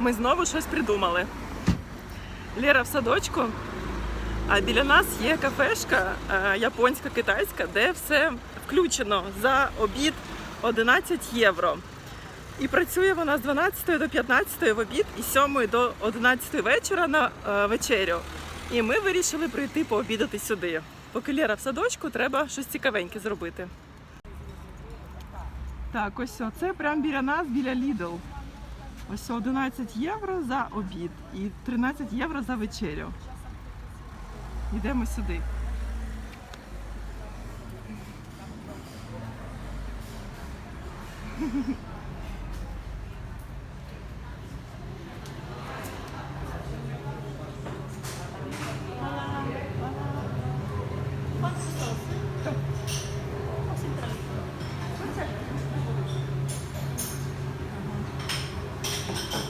ми знову щось придумали. Лера в садочку, а біля нас є кафешка е, японська китайська, де все включено за обід 11 євро. І працює вона з 12 до 15 в обід і з 7 до 11 вечора на е, вечерю. І ми вирішили прийти пообідати сюди. Поки Лера в садочку, треба щось цікавеньке зробити. Так, ось це прямо біля нас, біля Lidl. Ось 11 євро за обід і 13 євро за вечерю. Йдемо сюди.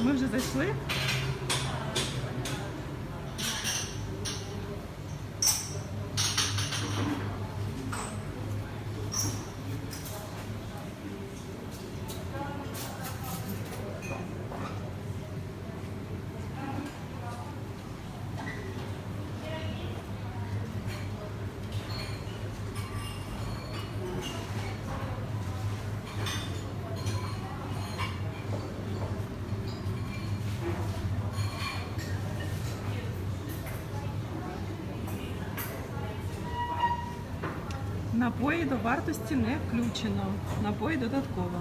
Ми вже зайшли. Напої до вартості не включено. Напої додатково.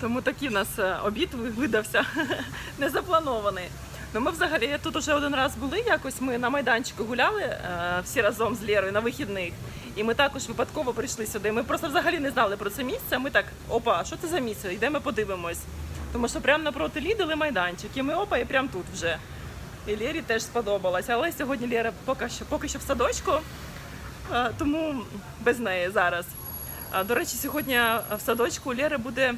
Тому такий у нас е, обід видався незапланований. Ну, ми взагалі тут уже один раз були якось. Ми на майданчику гуляли е, всі разом з Лєрою на вихідних. І ми також випадково прийшли сюди. Ми просто взагалі не знали про це місце. Ми так, опа, що це за місце? Йдемо подивимось. Тому що прямо напроти Лідли майданчик. І ми опа, і прямо тут вже. І Лєрі теж сподобалось. Але сьогодні Лєра поки що, поки що в садочку, тому без неї зараз. До речі, сьогодні в садочку у Лєри буде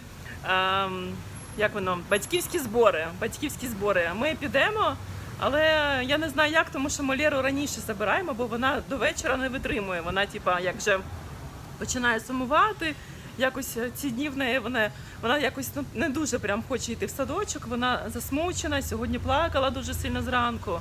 ем, як воно, батьківські збори. Батьківські збори. Ми підемо, але я не знаю як, тому що ми раніше забираємо, бо вона до вечора не витримує. Вона, типа, як вже починає сумувати. Якось е, ці дні в неї вона, вона якось ну, не дуже прям хоче йти в садочок. Вона засмучена. Сьогодні плакала дуже сильно зранку.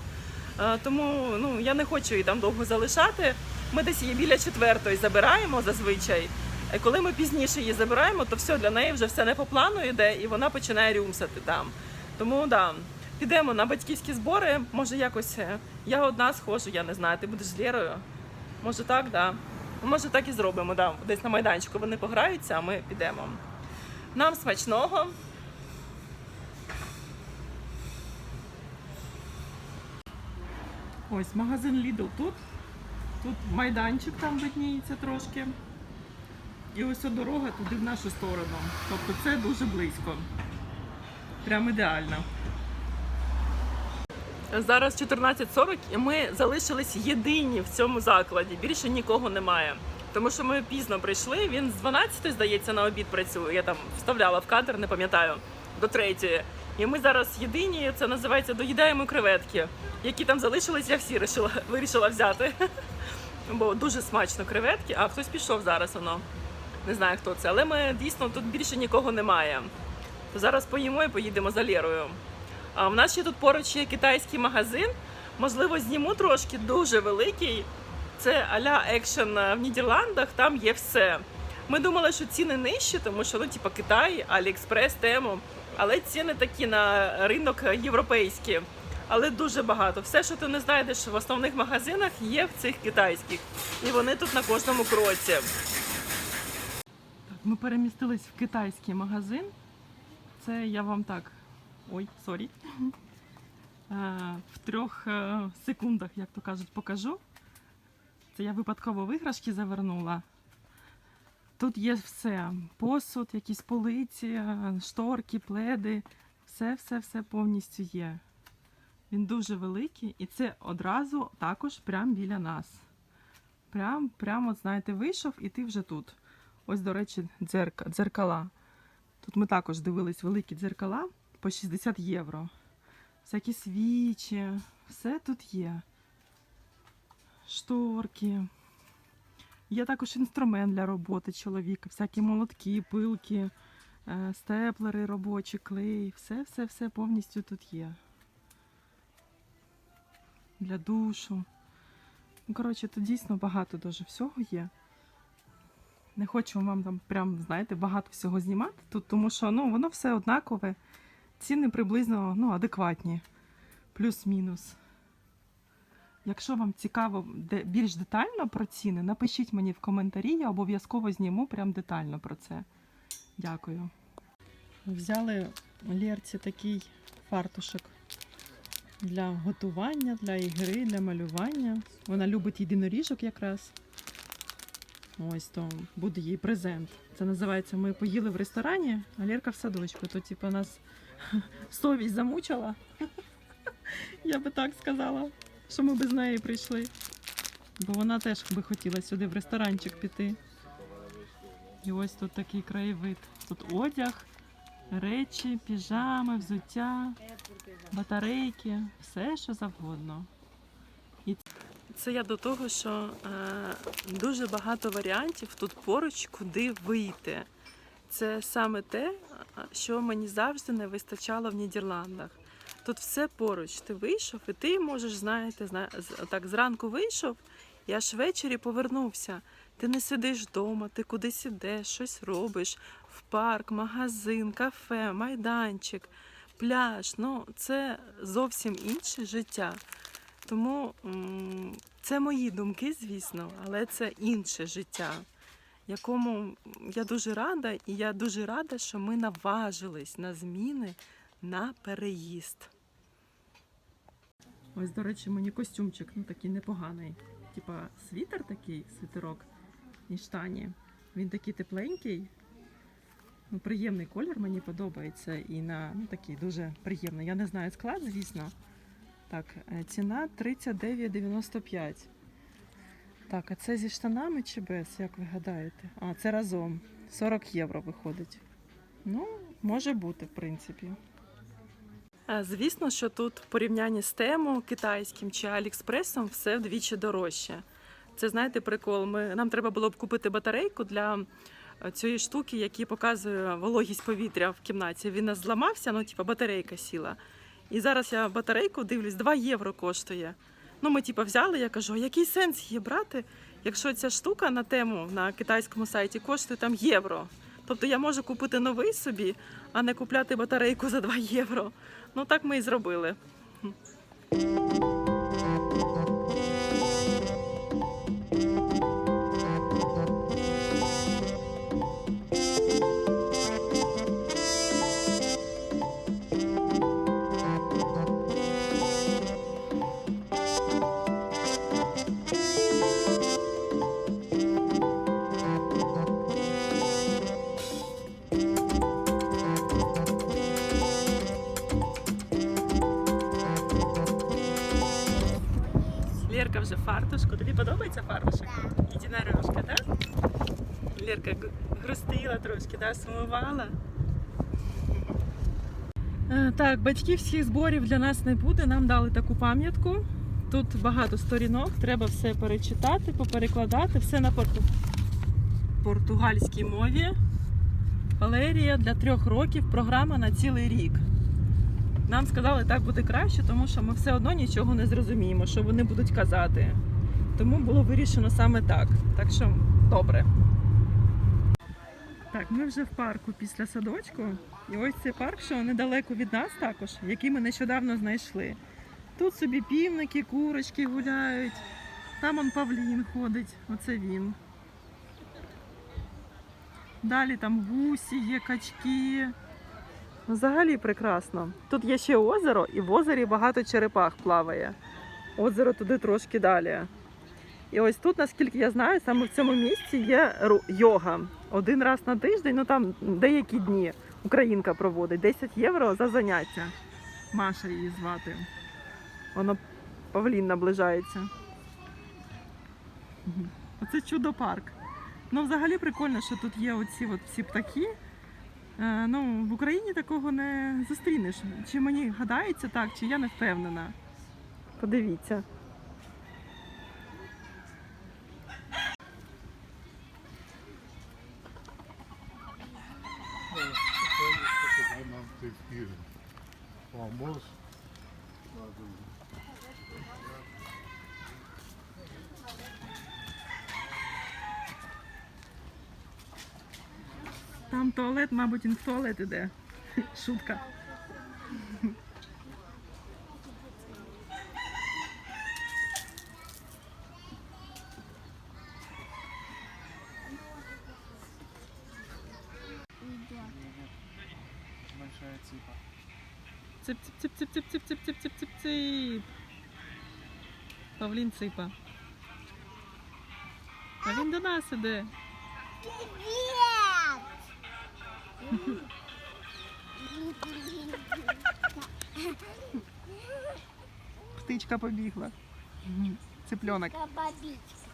Е, Тому ну, я не хочу її там довго залишати. Ми десь її біля четвертої забираємо зазвичай. А коли ми пізніше її забираємо, то все для неї вже все не по плану йде, і вона починає рюмсати там. Тому да, підемо на батьківські збори. Може, якось е, я одна схожу, я не знаю. Ти будеш з Лєрою? Може так, да. Може так і зробимо. Да. Десь на майданчику вони пограються, а ми підемо. Нам смачного. Ось магазин Lidl тут. Тут майданчик там видніється трошки. І ось дорога туди в нашу сторону. Тобто це дуже близько. Прям ідеально. Зараз 14.40 і ми залишились єдині в цьому закладі. Більше нікого немає. Тому що ми пізно прийшли. Він з 12, здається, на обід працює. Я там вставляла в кадр, не пам'ятаю, до третьої. І ми зараз єдині, це називається доїдаємо креветки, які там залишились, я всі вирішила, вирішила взяти. Бо дуже смачно креветки, а хтось пішов зараз воно. Не знаю хто це, але ми дійсно тут більше нікого немає. То зараз поїмо і поїдемо за Лєрою. А в нас ще тут поруч є китайський магазин. Можливо, зніму трошки дуже великий. Це аля екшен в Нідерландах, там є все. Ми думали, що ціни нижчі, тому що ну, типа Китай, Аліекспрес, тему. Але ціни такі на ринок європейські. Але дуже багато. Все, що ти не знайдеш в основних магазинах, є в цих китайських. І вони тут на кожному кроці. Так, ми перемістились в китайський магазин. Це я вам так. Ой, сорі. Е, В трьох е, секундах, як то кажуть, покажу. Це я випадково виграшки завернула. Тут є все: посуд, якісь полиці, е, шторки, пледи. Все, все, все повністю є. Він дуже великий, і це одразу також прямо біля нас. Прям, прямо, знаєте, вийшов і ти вже тут. Ось, до речі, дзерка, дзеркала. Тут ми також дивились великі дзеркала по 60 євро. всякі свічі, все тут є. Шторки. Є також інструмент для роботи чоловіка, всякі молотки, пилки, е, степлери робочі, клей, все, все, все повністю тут є. Для душу. Ну, коротше, тут дійсно багато дуже всього є. Не хочу вам там прям, знаєте, багато всього знімати тут, тому що ну, воно все однакове. Ціни приблизно ну, адекватні. Плюс-мінус. Якщо вам цікаво більш детально про ціни, напишіть мені в коментарі, я обов'язково зніму прям детально про це. Дякую. Взяли Лєрці такий фартушок для готування, для ігри, для малювання. Вона любить єдиноріжок якраз. Ось то буде їй презент. Це називається Ми поїли в ресторані, а Лєрка в садочку. То, типу, нас совість замучила. Я би так сказала, що ми без неї прийшли. Бо вона теж би хотіла сюди в ресторанчик піти. І ось тут такий краєвид. Тут одяг, речі, піжами, взуття, батарейки, все що завгодно. І це я до того, що е, дуже багато варіантів тут поруч, куди вийти. Це саме те, що мені завжди не вистачало в Нідерландах. Тут все поруч. Ти вийшов, і ти можеш, знаєте, зна... так зранку вийшов, і аж ввечері повернувся. Ти не сидиш вдома, ти кудись ідеш, щось робиш в парк, магазин, кафе, майданчик, пляж. Ну, це зовсім інше життя. Тому це мої думки, звісно, але це інше життя, якому я дуже рада, і я дуже рада, що ми наважились на зміни на переїзд. Ось, до речі, мені костюмчик ну, такий непоганий. Типа світер такий, світерок і штані. Він такий тепленький. Ну, приємний колір мені подобається і на ну, такий дуже приємний. Я не знаю склад, звісно. Так, е, ціна 39,95. Так, а це зі штанами чи без, як ви гадаєте? А, це разом. 40 євро виходить. Ну, може бути, в принципі. Звісно, що тут в порівнянні з тему китайським чи Алікспресом все вдвічі дорожче. Це знаєте прикол. Ми, нам треба було б купити батарейку для е, цієї штуки, який показує вологість повітря в кімнаті. Він зламався, ну типу батарейка сіла. І зараз я батарейку дивлюсь, 2 євро коштує. Ну, ми типу, взяли, я кажу, який сенс її брати, якщо ця штука на тему на китайському сайті коштує там євро. Тобто я можу купити новий собі, а не купляти батарейку за 2 євро. Ну так ми і зробили. Фартушку. Тобі подобається фартушок? Єдинорожка, так? Лерка г- грустила трошки, да? сумувала. Е, Так, батьківських зборів для нас не буде. Нам дали таку пам'ятку. Тут багато сторінок, треба все перечитати, поперекладати, все на порту... португальській мові. Валерія для трьох років програма на цілий рік. Нам сказали, так буде краще, тому що ми все одно нічого не зрозуміємо, що вони будуть казати. Тому було вирішено саме так. Так що добре. Так, ми вже в парку після садочку. І ось цей парк, що недалеко від нас також, який ми нещодавно знайшли. Тут собі півники, курочки гуляють. Там он Павлін ходить, оце він. Далі там гусі є, качки. Взагалі прекрасно. Тут є ще озеро, і в озері багато черепах плаває. Озеро туди трошки далі. І ось тут, наскільки я знаю, саме в цьому місці є йога. Один раз на тиждень, ну там деякі дні українка проводить 10 євро за заняття. Маша її звати. Воно Павлін наближається. Оце чудо парк. Ну, взагалі прикольно, що тут є оці от всі птахи. Е, ну, в Україні такого не зустрінеш. Чи мені гадається так, чи я не впевнена. Подивіться. Там туалет, мабуть, він в туалет іде. Шутка. Большая цыпа. Цip, цip, цip, цip, цip, цip, цip, цip, цip, цip. Павлін ципа. А він до нас іде. Птичка побігла. Цыпленок. Бабичка.